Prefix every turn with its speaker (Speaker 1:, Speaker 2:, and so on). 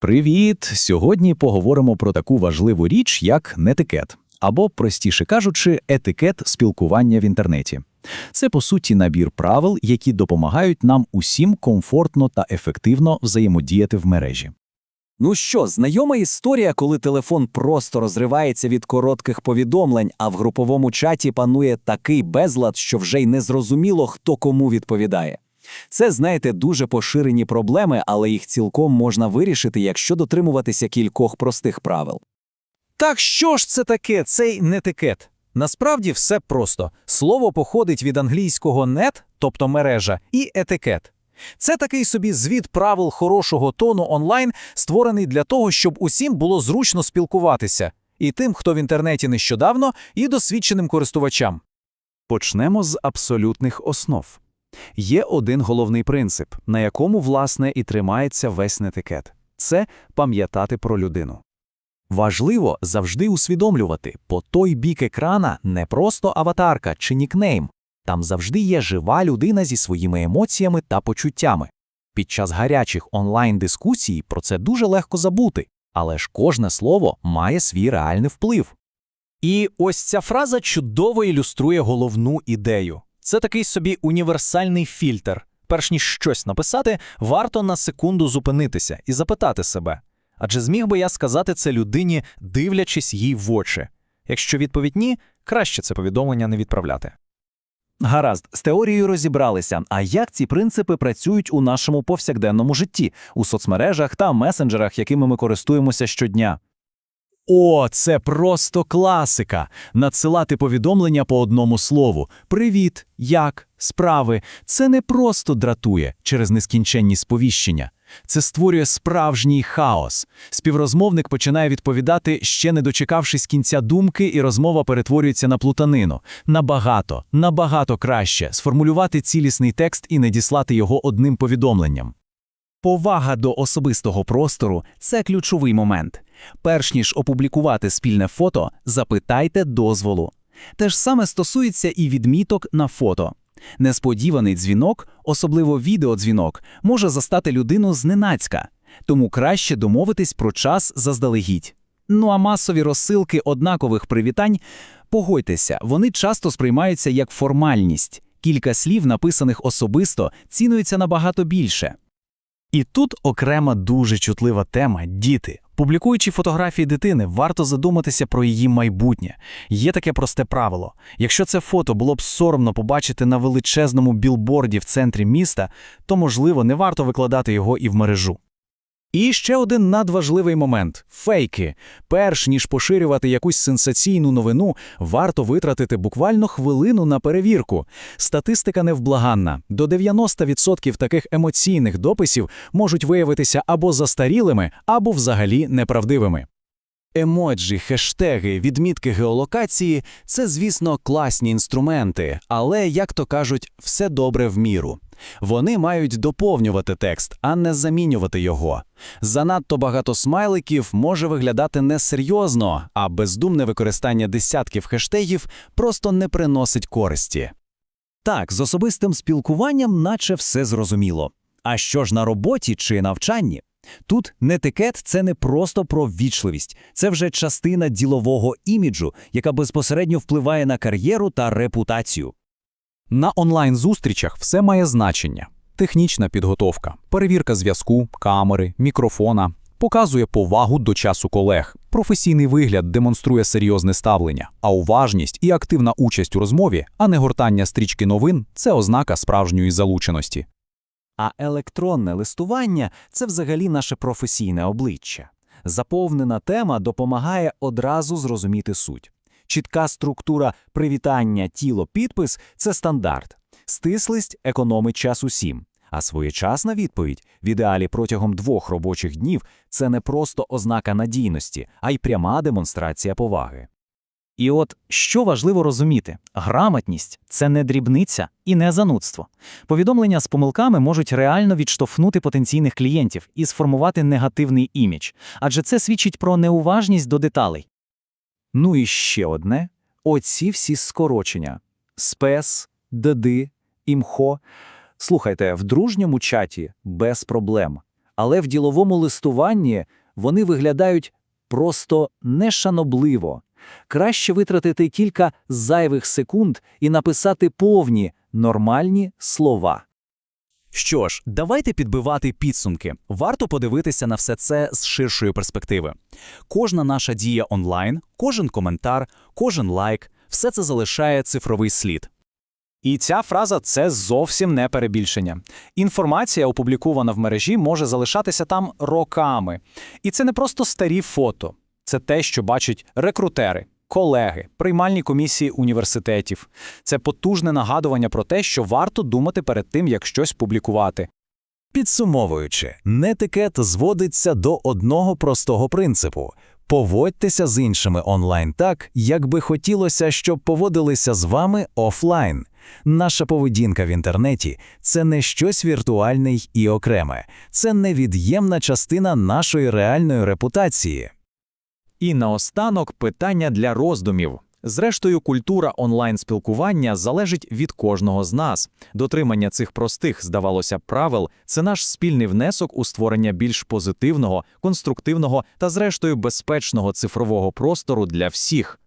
Speaker 1: Привіт! Сьогодні поговоримо про таку важливу річ, як нетикет, або, простіше кажучи, етикет спілкування в інтернеті. Це, по суті, набір правил, які допомагають нам усім комфортно та ефективно взаємодіяти в мережі.
Speaker 2: Ну що, знайома історія, коли телефон просто розривається від коротких повідомлень, а в груповому чаті панує такий безлад, що вже й не зрозуміло, хто кому відповідає. Це, знаєте, дуже поширені проблеми, але їх цілком можна вирішити, якщо дотримуватися кількох простих правил.
Speaker 3: Так що ж це таке, цей нетикет? Насправді все просто. Слово походить від англійського net, тобто мережа, і етикет. Це такий собі звіт правил хорошого тону онлайн, створений для того, щоб усім було зручно спілкуватися, і тим, хто в інтернеті нещодавно, і досвідченим користувачам.
Speaker 1: Почнемо з абсолютних основ. Є один головний принцип, на якому, власне, і тримається весь нетикет – це пам'ятати про людину. Важливо завжди усвідомлювати, по той бік екрана не просто аватарка чи нікнейм, там завжди є жива людина зі своїми емоціями та почуттями. Під час гарячих онлайн-дискусій про це дуже легко забути, але ж кожне слово має свій реальний вплив.
Speaker 3: І ось ця фраза чудово ілюструє головну ідею. Це такий собі універсальний фільтр. Перш ніж щось написати, варто на секунду зупинитися і запитати себе. Адже зміг би я сказати це людині, дивлячись їй в очі. Якщо відповідь ні, краще це повідомлення не відправляти.
Speaker 1: Гаразд, з теорією розібралися. А як ці принципи працюють у нашому повсякденному житті, у соцмережах та месенджерах, якими ми користуємося щодня? О, це просто класика. Надсилати повідомлення по одному слову: Привіт, як, справи. Це не просто дратує через нескінченні сповіщення. Це створює справжній хаос. Співрозмовник починає відповідати, ще не дочекавшись кінця думки, і розмова перетворюється на плутанину. Набагато, набагато краще сформулювати цілісний текст і не діслати його одним повідомленням.
Speaker 4: Повага до особистого простору це ключовий момент. Перш ніж опублікувати спільне фото, запитайте дозволу. Те ж саме стосується і відміток на фото. Несподіваний дзвінок, особливо відеодзвінок, може застати людину зненацька, тому краще домовитись про час заздалегідь. Ну а масові розсилки однакових привітань, погодьтеся, вони часто сприймаються як формальність. Кілька слів, написаних особисто, цінуються набагато більше. І тут окрема дуже чутлива тема діти. Публікуючи фотографії дитини, варто задуматися про її майбутнє. Є таке просте правило: якщо це фото було б соромно побачити на величезному білборді в центрі міста, то можливо не варто викладати його і в мережу. І ще один надважливий момент фейки. Перш ніж поширювати якусь сенсаційну новину, варто витратити буквально хвилину на перевірку. Статистика невблаганна. До 90% таких емоційних дописів можуть виявитися або застарілими, або взагалі неправдивими. Емоджі, хештеги, відмітки геолокації це, звісно, класні інструменти, але, як то кажуть, все добре в міру. Вони мають доповнювати текст, а не замінювати його. Занадто багато смайликів може виглядати несерйозно, а бездумне використання десятків хештегів просто не приносить користі. Так, з особистим спілкуванням наче все зрозуміло. А що ж на роботі чи навчанні? Тут нетикет – це не просто про ввічливість, це вже частина ділового іміджу, яка безпосередньо впливає на кар'єру та репутацію.
Speaker 3: На онлайн-зустрічах все має значення: технічна підготовка, перевірка зв'язку, камери, мікрофона. Показує повагу до часу колег. Професійний вигляд демонструє серйозне ставлення, а уважність і активна участь у розмові, а не гортання стрічки новин це ознака справжньої залученості.
Speaker 2: А електронне листування це взагалі наше професійне обличчя. Заповнена тема допомагає одразу зрозуміти суть. Чітка структура привітання, тіло, підпис це стандарт. Стислість економить час усім. А своєчасна відповідь в ідеалі протягом двох робочих днів це не просто ознака надійності, а й пряма демонстрація поваги.
Speaker 4: І от що важливо розуміти: грамотність це не дрібниця і не занудство. Повідомлення з помилками можуть реально відштовхнути потенційних клієнтів і сформувати негативний імідж, адже це свідчить про неуважність до деталей.
Speaker 1: Ну і ще одне: оці всі скорочення: спес, ДД, імхо. Слухайте, в дружньому чаті без проблем.
Speaker 2: але в діловому листуванні вони виглядають просто нешанобливо. Краще витратити кілька зайвих секунд і написати повні, нормальні слова.
Speaker 4: Що ж, давайте підбивати підсумки. Варто подивитися на все це з ширшої перспективи. Кожна наша дія онлайн, кожен коментар, кожен лайк – все це залишає цифровий слід.
Speaker 1: І ця фраза це зовсім не перебільшення. Інформація, опублікована в мережі, може залишатися там роками. І це не просто старі фото, це те, що бачать рекрутери, колеги, приймальні комісії університетів. Це потужне нагадування про те, що варто думати перед тим, як щось публікувати.
Speaker 3: Підсумовуючи, нетикет зводиться до одного простого принципу – поводьтеся з іншими онлайн так, як би хотілося, щоб поводилися з вами офлайн. Наша поведінка в інтернеті – це не щось віртуальне і окреме, це невід'ємна частина нашої реальної репутації.
Speaker 1: І наостанок питання для роздумів. Зрештою, культура онлайн-спілкування залежить від кожного з нас. Дотримання цих простих, здавалося, правил – це наш спільний внесок у створення більш позитивного, конструктивного та, зрештою, безпечного цифрового простору для всіх.